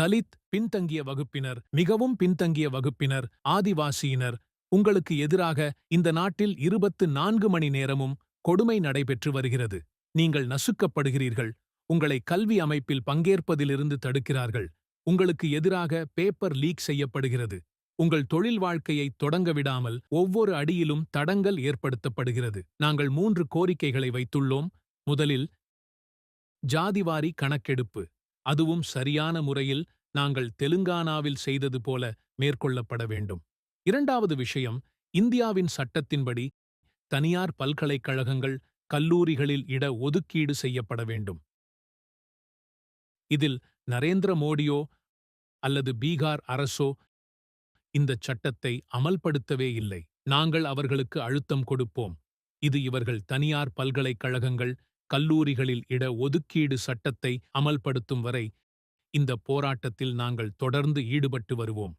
தலித் பின்தங்கிய வகுப்பினர் மிகவும் பின்தங்கிய வகுப்பினர் ஆதிவாசியினர். உங்களுக்கு எதிராக இந்த நாட்டில் இருபத்து நான்கு மணி நேரமும் கொடுமை நடைபெற்று வருகிறது. நீங்கள் நசுக்கப்படுகிறீர்கள். உங்களை கல்வி அமைப்பில் பங்கேற்பதிலிருந்து தடுக்கிறார்கள். உங்களுக்கு எதிராக பேப்பர் லீக் செய்யப்படுகிறது. உங்கள் தொழில் வாழ்க்கையை தொடங்க விடாமல் ஒவ்வொரு அடியிலும் தடங்கல் ஏற்படுத்தப்படுகிறது. நாங்கள் மூன்று கோரிக்கைகளை வைத்துள்ளோம். முதலில் ஜாதிவாரி கணக்கெடுப்பு. அதுவும் சரியான முறையில் நாங்கள் தெலுங்கானாவில் செய்தது போல மேற்கொள்ளப்பட வேண்டும். இரண்டாவது விஷயம் இந்தியாவின் சட்டத்தின்படி தனியார் பல்கலைக்கழகங்கள் கல்லூரிகளில் இட ஒதுக்கீடு செய்யப்பட வேண்டும். இதில் நரேந்திர மோடியோ அல்லது பீகார் அரசோ இந்த சட்டத்தை அமல்படுத்தவே இல்லை. நாங்கள் அவர்களுக்கு அழுத்தம் கொடுப்போம். இது இவர்கள் தனியார் பல்கலைக்கழகங்கள் கல்லூரிகளில் இட ஒதுக்கீடு சட்டத்தை அமல்படுத்தும் வரை இந்த போராட்டத்தில் நாங்கள் தொடர்ந்து ஈடுபட்டு வருவோம்.